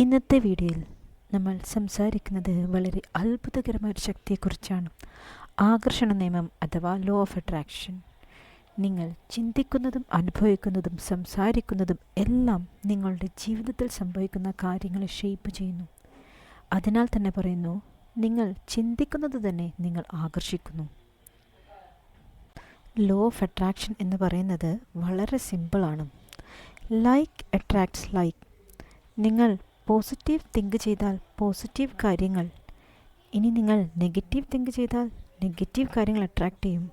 ഇന്നത്തെ വീഡിയോയിൽ നമ്മൾ സംസാരിക്കുന്നത് വളരെ അത്ഭുതകരമായ ഒരു ശക്തിയെക്കുറിച്ചാണ്. ആകർഷണ നിയമം അഥവാ ലോ ഓഫ് അട്രാക്ഷൻ നിങ്ങൾ ചിന്തിക്കുന്നതും അനുഭവിക്കുന്നതും സംസാരിക്കുന്നതും എല്ലാം നിങ്ങളുടെ ജീവിതത്തിൽ സംഭവിക്കുന്ന കാര്യങ്ങളെ ഷേപ്പ് ചെയ്യുന്നു. അതിനാൽ തന്നെ പറയുന്നു നിങ്ങൾ ചിന്തിക്കുന്നത് തന്നെ നിങ്ങൾ ആകർഷിക്കുന്നു. ലോ ഓഫ് അട്രാക്ഷൻ എന്ന് പറയുന്നത് വളരെ സിമ്പിളാണ് ലൈക്ക് അട്രാക്ട്സ് ലൈക്ക് നിങ്ങൾ പോസിറ്റീവ് തിങ്ക് ചെയ്താൽ പോസിറ്റീവ് കാര്യങ്ങൾ. ഇനി നിങ്ങൾ നെഗറ്റീവ് തിങ്ക് ചെയ്താൽ നെഗറ്റീവ് കാര്യങ്ങൾ അട്രാക്റ്റ് ചെയ്യും.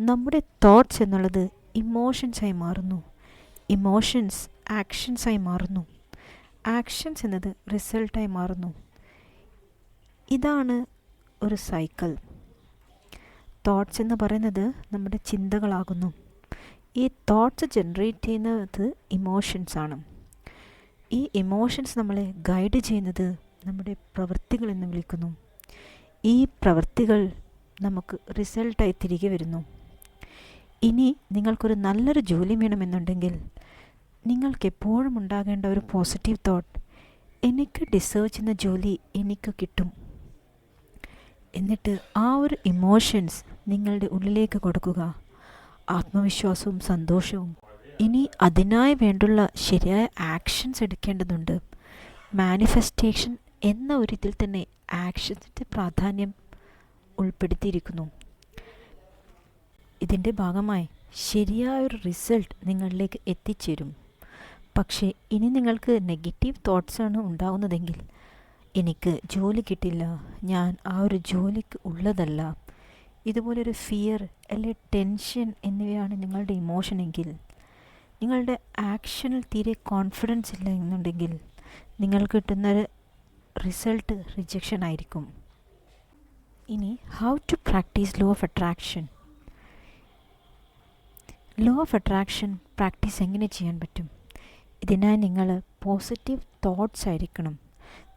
നമ്മുടെ തോട്ട്സ് എന്നുള്ളത് ഇമോഷൻസായി മാറുന്നു. ഇമോഷൻസ് ആക്ഷൻസായി മാറുന്നു. ആക്ഷൻസ് എന്നത് റിസൾട്ടായി മാറുന്നു. ഇതാണ് ഒരു സൈക്കിൾ തോട്ട്സ് എന്ന് പറയുന്നത് നമ്മുടെ ചിന്തകളാകുന്നു. ഈ തോട്ട്സ് ജനറേറ്റ് ചെയ്യുന്നത് ഇമോഷൻസ് ആണ്. ഈ ഇമോഷൻസ് നമ്മളെ ഗൈഡ് ചെയ്യുന്നത് നമ്മുടെ പ്രവൃത്തികൾ എന്ന് വിളിക്കുന്നു. ഈ പ്രവൃത്തികൾ നമുക്ക് റിസൾട്ടായി തിരികെ വരുന്നു. ഇനി നിങ്ങൾക്കൊരു നല്ലൊരു ജോലി വേണമെന്നുണ്ടെങ്കിൽ നിങ്ങൾക്ക് എപ്പോഴും ഉണ്ടാകേണ്ട ഒരു പോസിറ്റീവ് തോട്ട് എനിക്ക് ഡിസേർവ് ചെയ്യുന്ന ജോലി എനിക്ക് കിട്ടും. എന്നിട്ട് ആ ഒരു ഇമോഷൻസ് നിങ്ങളുടെ ഉള്ളിലേക്ക് കൊടുക്കുക. ആത്മവിശ്വാസവും സന്തോഷവും ഇനി അതിനായി വേണ്ടുള്ള ശരിയായ ആക്ഷൻസ് എടുക്കേണ്ടതുണ്ട്. മാനിഫെസ്റ്റേഷൻ എന്ന ഒരു ഇതിൽ തന്നെ ആക്ഷൻസിന്റെ പ്രാധാന്യം ഉൾപ്പെടുത്തിയിരിക്കുന്നു. ഇതിന്റെ ഭാഗമായി ശരിയായ ഒരു റിസൾട്ട് നിങ്ങളിലേക്ക് എത്തിച്ചേരും. പക്ഷേ ഇനി നിങ്ങൾക്ക് നെഗറ്റീവ് തോട്ട്സാണ് ഉണ്ടാകുന്നതെങ്കിൽ എനിക്ക് ജോലി കിട്ടില്ല. ഞാൻ ആ ഒരു ജോലിക്ക് ഉള്ളതല്ല. ഇതുപോലൊരു ഫിയർ അല്ലെ ടെൻഷൻ എന്നിവയാണ് നിങ്ങളുടെ ഇമോഷൻ എങ്കിൽ നിങ്ങളുടെ ആക്ഷനിൽ തീരെ കോൺഫിഡൻസ് ഇല്ല എന്നുണ്ടെങ്കിൽ നിങ്ങൾ കിട്ടുന്നൊരു റിസൾട്ട് റിജക്ഷൻ ആയിരിക്കും. ഇനി how to practise law of attraction law of attraction practise എങ്ങനെ ചെയ്യാൻ പറ്റും? ഇതിനായി നിങ്ങൾ പോസിറ്റീവ് തോട്ട്സ് ആയിരിക്കണം.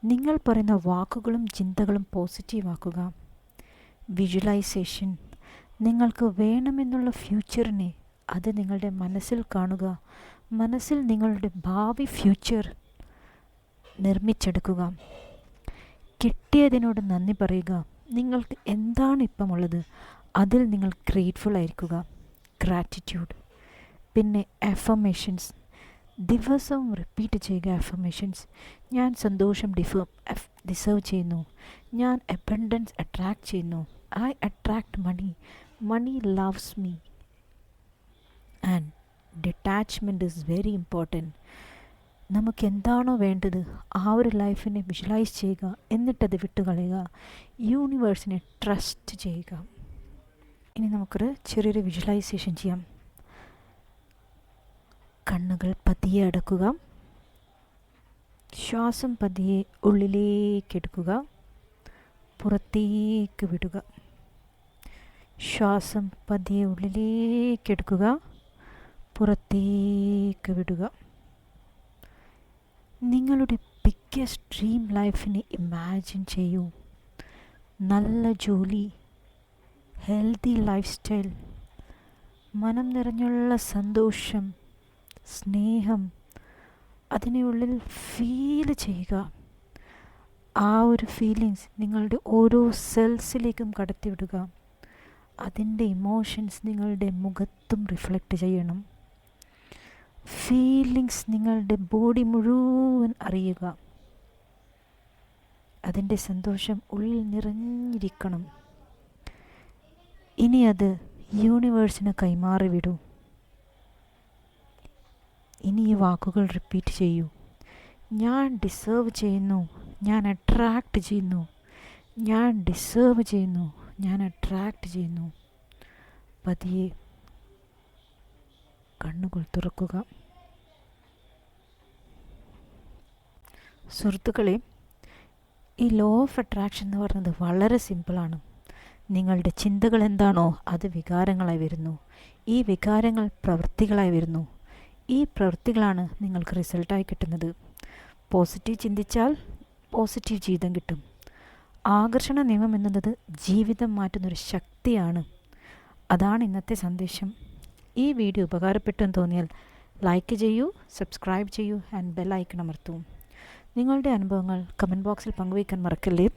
നിങ്ങൾ പറയുന്ന വാക്കുകളും ചിന്തകളും പോസിറ്റീവ് ആക്കുക. വിഷ്വലൈസേഷൻ നിങ്ങൾക്ക് വേണമെന്നുള്ള ഫ്യൂച്ചറിനെ അത് നിങ്ങളുടെ മനസ്സിൽ കാണുക. മനസ്സിൽ നിങ്ങളുടെ ഭാവി ഫ്യൂച്ചർ നിർമ്മിച്ചെടുക്കുക. കിട്ടിയതിനോട് നന്ദി പറയുക. നിങ്ങൾക്ക് എന്താണ് ഇപ്പം ഉള്ളത് അതിൽ നിങ്ങൾ ഗ്രേറ്റ്ഫുൾ ആയിരിക്കുക. ഗ്രാറ്റിറ്റ്യൂഡ് പിന്നെ അഫർമേഷൻസ് ദിവസവും റിപ്പീറ്റ് ചെയ്യുക അഫർമേഷൻസ് ഞാൻ സന്തോഷം ഡിഫർ ഡിസേർവ് ചെയ്യുന്നു. ഞാൻ അബണ്ടൻസ് അട്രാക്ട് ചെയ്യുന്നു. I attract money money loves me and detachment is very important നമുക്ക് എന്താണോ വേണ്ടത് ആ ഒരു ലൈഫിനെ വിഷ്വലൈസ് ചെയ്യുക എന്നിട്ടത് വിട്ടുകളയുക യൂണിവേഴ്സിനെ ട്രസ്റ്റ് ചെയ്യുക. ഇനി നമുക്കൊരു ചെറിയൊരു വിഷ്വലൈസേഷൻ ചെയ്യാം. കണ്ണുകൾ പതിയെ അടക്കുക. ശ്വാസം പതിയെ ഉള്ളിലേക്ക് എടുക്കുക. പുറത്തേക്ക് വിടുക. ശ്വാസം പതിയെ ഉള്ളിലേക്ക് എടുക്കുക. പുറത്തേക്ക് വിടുക. നിങ്ങളുടെ ബിഗ്ഗസ്റ്റ് ഡ്രീം ലൈഫിനെ ഇമാജിൻ ചെയ്യൂ. നല്ല ജോലി ഹെൽത്തി ലൈഫ് സ്റ്റൈൽ മനം നിറഞ്ഞുള്ള സന്തോഷം സ്നേഹം അതിനെ ഉള്ളിൽ ഫീൽ ചെയ്യുക. ആ ഒരു ഫീലിങ്സ് നിങ്ങളുടെ ഓരോ സെൽസിലേക്കും കടത്തിവിടുക. അതിന്റെ ഇമോഷൻസ് നിങ്ങളുടെ മുഖത്തും റിഫ്ലക്റ്റ് ചെയ്യണം. ഫീലിങ്സ് നിങ്ങളുടെ ബോഡി മുഴുവൻ അറിയുക. അതിന്റെ സന്തോഷം ഉള്ളിൽ നിറഞ്ഞിരിക്കണം. ഇനി അത് യൂണിവേഴ്സിന് കൈമാറി വിടൂ. ഇനി ഈ വാക്കുകൾ റിപ്പീറ്റ് ചെയ്യൂ. ഞാൻ ഡിസേർവ് ചെയ്യുന്നു. ഞാൻ അട്രാക്റ്റ് ചെയ്യുന്നു. ഞാൻ ഡിസേർവ് ചെയ്യുന്നു. ഞാൻ അട്രാക്റ്റ് ചെയ്യുന്നു. പതിയെ കണ്ണുകൾ തുറക്കുക. സുഹൃത്തുക്കളെ ഈ ലോ ഓഫ് അട്രാക്ഷൻ എന്ന് പറയുന്നത് വളരെ സിമ്പിളാണ് നിങ്ങളുടെ ചിന്തകൾ എന്താണോ അത് വികാരങ്ങളായി വരുന്നു. ഈ വികാരങ്ങൾ പ്രവൃത്തികളായി വരുന്നു. ഈ പ്രവൃത്തികളാണ് നിങ്ങൾക്ക് റിസൾട്ടായി കിട്ടുന്നത്. പോസിറ്റീവ് ചിന്തിച്ചാൽ പോസിറ്റീവ് ജീവിതം കിട്ടും. ആകർഷണ നിയമം എന്നത് ജീവിതം മാറ്റുന്നൊരു ശക്തിയാണ്. അതാണ് ഇന്നത്തെ സന്ദേശം. ഈ വീഡിയോ ഉപകാരപ്പെട്ടെന്ന് തോന്നിയാൽ ലൈക്ക് ചെയ്യൂ സബ്സ്ക്രൈബ് ചെയ്യൂ ആൻഡ് ബെൽ ഐക്കൺ അമർത്തൂ. നിങ്ങളുടെ അനുഭവങ്ങൾ കമന്റ് ബോക്സിൽ പങ്കുവയ്ക്കാൻ മറക്കല്ലേ?